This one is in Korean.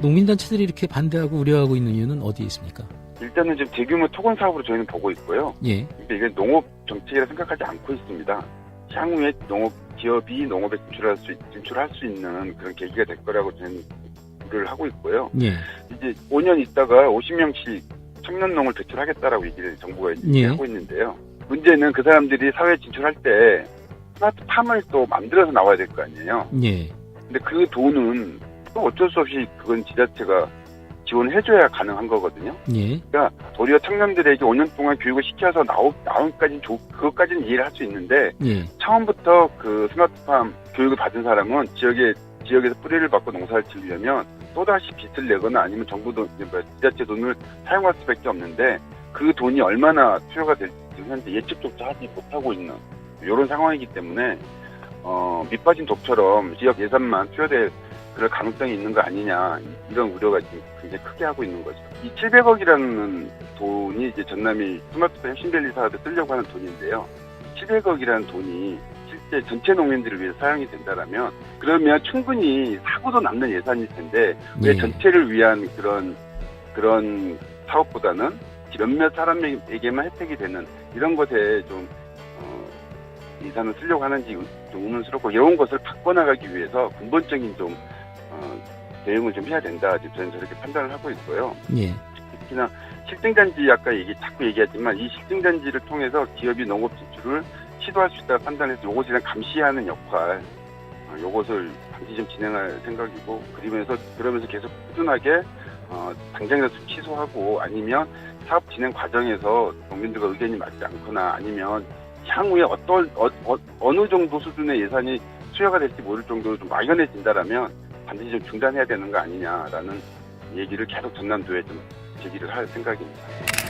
농민단체들이 이렇게 반대하고 우려하고 있는 이유는 어디에 있습니까? 일단은 지금 대규모 토건 사업으로 저희는 보고 있고요. 예, 근데 이게 농업 정책이라 생각하지 않고 있습니다. 향후에 농업 기업이 농업에 진출할 수 있- 진출할 수 있는 그런 계기가 될 거라고 저는 우려를 하고 있고요. 예, 이제 5년 있다가 50명씩 청년농을 배출하겠다라고 얘기를 정부가 예. 하고 있는데요. 문제는 그 사람들이 사회에 진출할 때 스마트팜을 또 만들어서 나와야 될 거 아니에요. 예, 근데 그 돈은 또 어쩔 수 없이 그건 지자체가 지원해줘야 가능한 거거든요. 예, 그러니까 도리어 청년들에게 5년 동안 교육을 시켜서 나오, 나온까지는 좋, 그것까지는 이해를 할 수 있는데 예, 처음부터 그 스마트팜 교육을 받은 사람은 지역에 지역에서 뿌리를 받고 농사를 지으려면 또다시 빚을 내거나 아니면 정부 돈, 뭐 지자체 돈을 사용할 수밖에 없는데 그 돈이 얼마나 투여가 될지 현재 예측조차 하지 못하고 있는 이런 상황이기 때문에 어, 밑빠진 독처럼 지역 예산만 투여될 그럴 가능성이 있는 거 아니냐 이런 우려가 지금 굉장히 크게 하고 있는 거죠. 이 700억이라는 돈이 이제 전남이 스마트팜 혁신밸리 사업에 쓰려고 하는 돈인데요. 700억이라는 돈이 실제 전체 농민들을 위해 사용이 된다라면 그러면 충분히 사고도 남는 예산일 텐데 왜 예, 전체를 위한 그런 그런 사업보다는 몇몇 사람에게만 혜택이 되는 이런 것에 좀 어, 예산을 쓰려고 하는지 좀 의문스럽고 이런 것을 바꿔나가기 위해서 근본적인 좀 어, 대응을 좀 해야 된다. 저는 저렇게 판단을 하고 있고요. 예, 특히나 실증단지 아까 얘기 자꾸 얘기하지만 이 실증단지를 통해서 기업이 농업 진출을 시도할 수 있다 판단해서 이것에 대한 감시하는 역할 어, 요것을 반드시 좀 진행할 생각이고 그러면서 그러면서 계속 꾸준하게 어, 당장이라도 취소하고 아니면 사업 진행 과정에서 농민들과 의견이 맞지 않거나 아니면 향후에 어떤 어, 느 정도 수준의 예산이 수여가 될지 모를 정도로 좀 막연해진다라면 반드시 좀 중단해야 되는 거 아니냐라는 얘기를 계속 전남도에 좀 제기를 할 생각입니다.